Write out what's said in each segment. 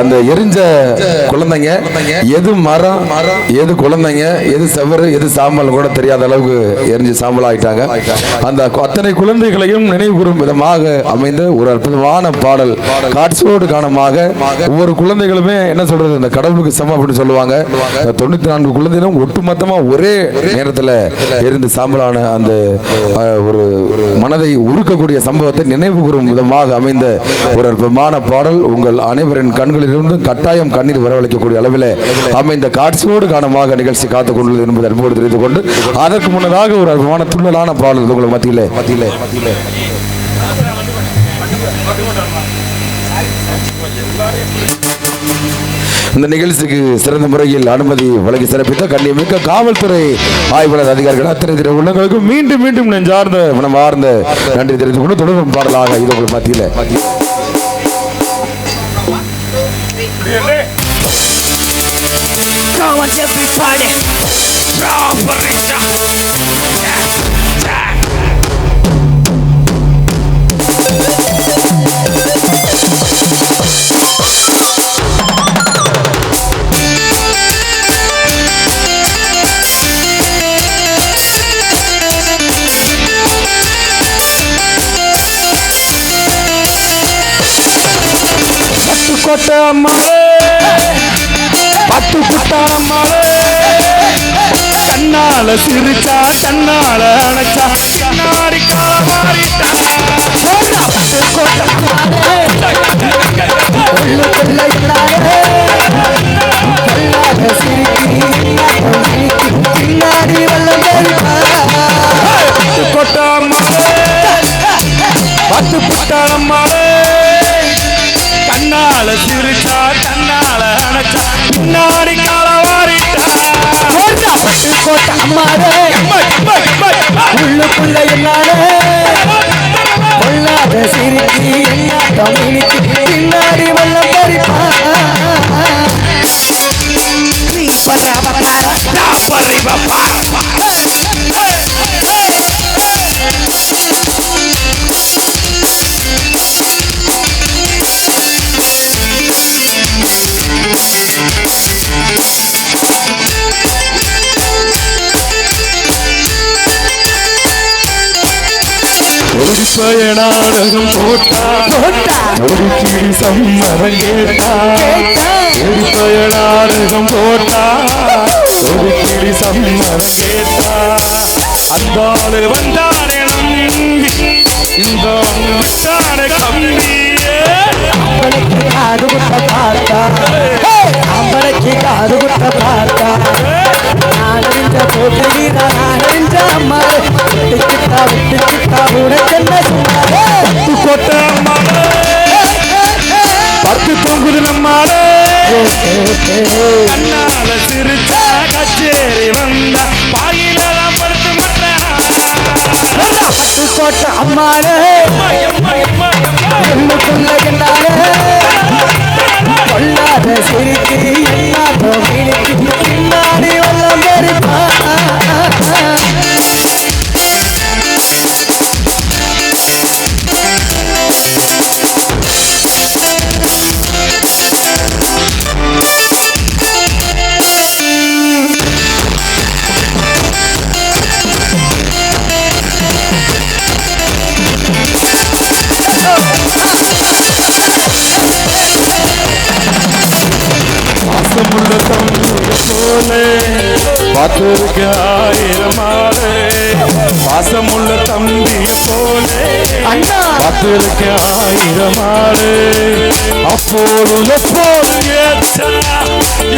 அந்த எரிஞ்ச குழந்தைங்க எது மரம் எது குழந்தைங்க எது செவரு எது சாம்பல் கூட தெரியாத அளவுக்கு எரிஞ்சு சாம்பல் ஆயிட்டாங்க அந்த அத்தனை குழந்தைகளையும் நினைவு கூறும் விதமாக அமைந்த ஒரு அற்புதமான பாடல். காட்சியோடு காணமாக ஒவ்வொரு குழந்தைகளுமே என்ன சொல்றது இந்த கடவுளுக்கு சமம் அப்படின்னு சொல்லுவாங்க. தொண்ணூத்தி நான்கு குழந்தைகளும் ஒட்டுமொத்தமா ஒரே நேரத்துல எரிந்து சாம்பலான அந்த ஒரு ஒரு மனதை உருக்கக்கூடிய சம்பவத்தை நினைவு கூறும் விதமாக அமைந்த ஒரு அற்புதமான பாடல். உங்கள் அனைவரின் கண்களிலிருந்து கட்டாயம் கண்ணீர் வரவழைக்கக்கூடிய அளவில் அமைந்த காட்சியோடு காரணமாக நிகழ்ச்சி காத்துக் கொண்டுள்ளது என்பதை அன்போடு தெரிந்து கொண்டு அதற்கு முன்னதாக ஒரு அற்புதமான துள்ளலான பாடல் உங்களை மத்தியில். மத்தியில் மத்தியிலே இந்த நிகழ்ச்சிக்கு சிறந்த முறையில் அனுமதி வழங்கி சிறப்பித்த கண்ணியமிக்க காவல்துறை ஆய்வாளர் அதிகாரிகள் அத்தனை திரு உள்ளங்களுக்கும் மீண்டும் மீண்டும் நெஞ்சார்ந்த மனமார்ந்த நன்றி தெரிந்து கொண்டு தொடரும் பாடலாக இது உங்கள் மத்தியில் மத்தியில். Come Go and everybody! Draw, Barista! Yeah, yeah. பட்டு குட்டாளம்மாளே கண்ணால சிரிச்சா கண்ணால அணைச்சா. கண்ணாடி உள்ளுக்குள்ள என்னாலே? பொல்லாத சிரிச்சி என்ன தமிழுக்கு பின்னாடி வெள்ளம் பறிப்பா. நீ பராப பாரா ஒளிப்பய நாடகம் போட்டா. ஒரு கிளி சம்மரம் கேட்டா. ஒளிப்பய நாடகம் போட்டா. ஒரு கிளி சம்மரம் கேட்டா அந்த ஆளு வந்தானே நம்பி. இந்த ஆளு விட்டானே கம்பியே அம்பளைக்கு காது குத்த பார்த்தா அம்பளைக்கு காது குத்த பார்த்தா நான் அறிஞ்ச போட்டு பட்டு கோட்டை அம்மாரே உள்ளுக்குள்ள என்னாலே பாசமுள்ள தம்பியை போலே பார்த்திருக்க ஆயிரம் ஆளே பாசமுள்ள தம்பிய போலே. பார்த்திருக்க ஆயிரம் ஆளே அப்போது எப்போது ஏச்சா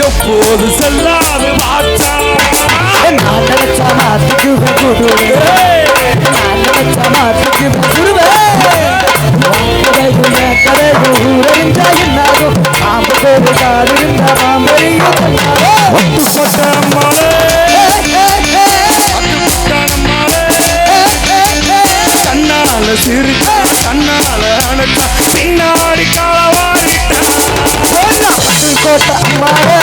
எப்போது செல்லாத வாச்சா நான் நினைச்ச மாத்துக்கு கோட்டை அம்மாவே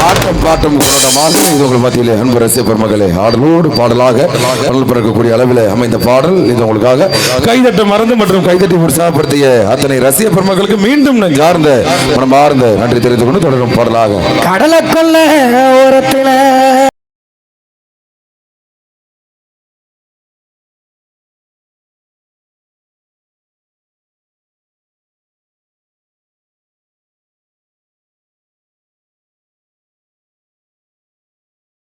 கொண்டாட்டம் கொண்டாட்டமாக இது உங்கள் மத்தியிலே அன்பு ரசிக பெருமகளே ஆடலோடு பாடலாக அருள் பிறக்கக்கூடிய அளவில் அமைந்த பாடல் இது உங்களுக்காக. கைதட்ட மறந்து மற்றும் கைதட்டி உற்சாகப்படுத்திய அத்தனை ரசிக பெருமக்களுக்கு மீண்டும் நெஞ்சார்ந்த மனமார்ந்த நன்றி தெரிந்து கொண்டு தொடரும் பாடலாக. கடலை கொள்ள ஓரத்துல